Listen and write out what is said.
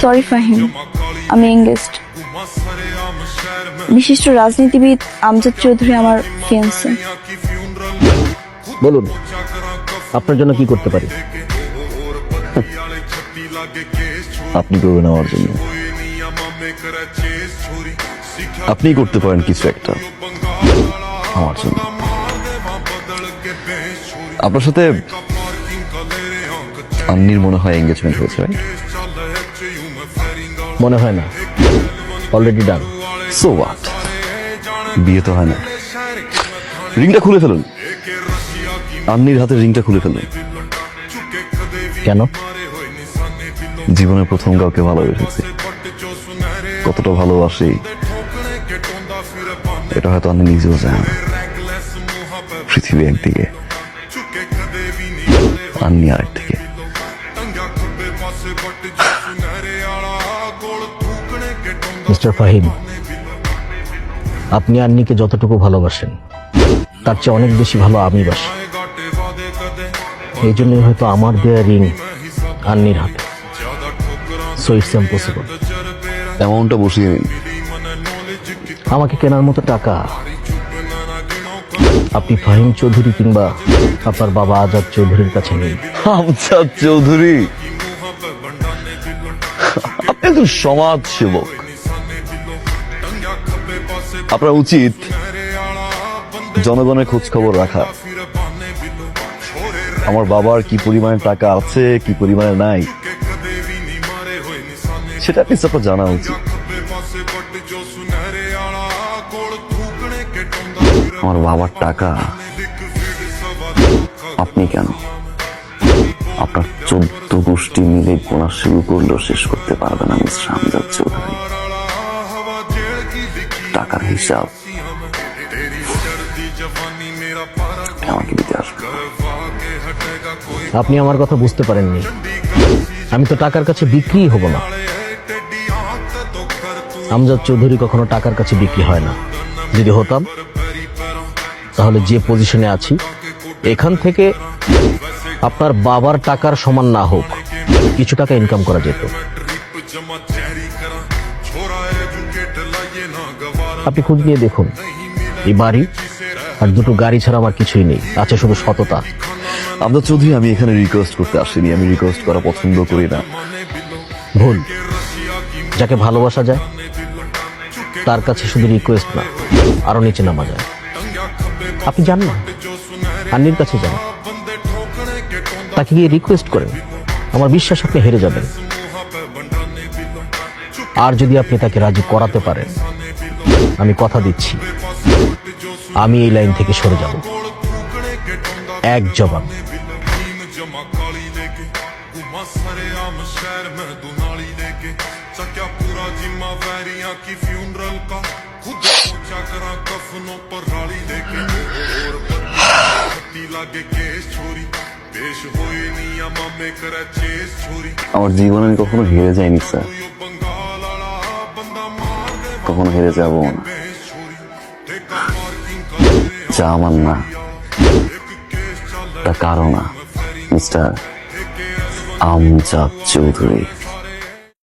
Sorry Fahim আমি engaged বিশিষ্ট রাজনীতিবিদ আমজাদ চৌধুরী আমার ফিয়ান্সে বলুন আপনার জন্য কি করতে পারি? আপনি করবেন আমার জন্য। আপনি করতে পারেন কিছু একটা আমার জন্য। আপনার সাথে আন্নির মনে হয় এঙ্গেজমেন্ট হয়েছে right? মনে হয় না। অলরেডি ডান সো হোয়াট বিয়ে তো হয় না। রিংটা খুলে ফেলুন। আন্নির হাতে রিংটা খুলে ফেলুন। কেন? জীবনের প্রথম কাউকে ভালোবেসেছি। কতটা ভালোবাসি। এটা হয়তো আমি নিজেও জানি। পৃথিবী একদিকে আন্নি আরেকদিকে। মিস্টার ফাহিম আপনি আন্নিকে যতটুকু ভালোবাসেন তার চেয়ে অনেক বেশি ভালো আমি বাসি। এই জন্যই হয়তো আমার দেয়া রিং আন্নির হাতে। সো ইটস ইম্পসিবল অ্যামাউন্টটা বসিয়ে নিন আমাকে কেনার মতো টাকা আপনি ফাহিম চৌধুরী কিংবা আপনার বাবা আজাদ চৌধুরীর কাছে নেই। আমজাদ চৌধুরী? আপনি একজন সমাজ সেবক আপনার উচিত জনগণের খোঁজ খবর রাখা। আমার বাবার কি পরিমাণে টাকা আছে, কি পরিমাণে নাই, সেটা আপনি আপনার জানা উচিত। আমার বাবার টাকা আপনি কেন? আপনার চোদ্দ গোষ্ঠী মিলে গোনা শুরু করলেও শেষ করতে পারবে না মিস্টার আমজাদ চৌধুরী। টাকার হিসাব। আপনি আমার কথা বুঝতে পারেননি। আমি তো টাকার কাছে বিক্রি হব না। আমজাদ চৌধুরী কখনো টাকার কাছে বিক্রি হয় না। যদি হতাম, তাহলে যে পজিশনে আছি, এখান থেকে আপনার বাবার টাকার সমান না হোক, কিছু টাকা ইনকাম করা যেত। আপনি খুঁজ নিয়ে দেখুন। এই বাড়ি আর দুটো গাড়ি ছাড়া আমার কিছুই নেই। আছে শুধু সততা। আমজাদ চৌধুরী আমি এখানে রিকোয়েস্ট করতে আসিনি। আমি রিকোয়েস্ট করা পছন্দ করি না। ভুল। যাকে ভালোবাসা যায় তার কাছে শুধু রিকোয়েস্ট না আরও নিচে নামা যায়। আপনি যান না আন্নির কাছে যান। তাকে গিয়ে রিকোয়েস্ট করেন। আমার বিশ্বাস আপনি হেরে যাবেন। আর যদি আপনি তাকে রাজি করাতে পারেন আমি কথা দিচ্ছি। আমি এই লাইন থেকে সরে যাব। এক জবাব। আমার জীবন আমি কখনো হেরে যাইনি, স্যার। কখনো হেরে যাব। না যা আমার না তা কারও না। মিস্টার আমজাদ চৌধুরী।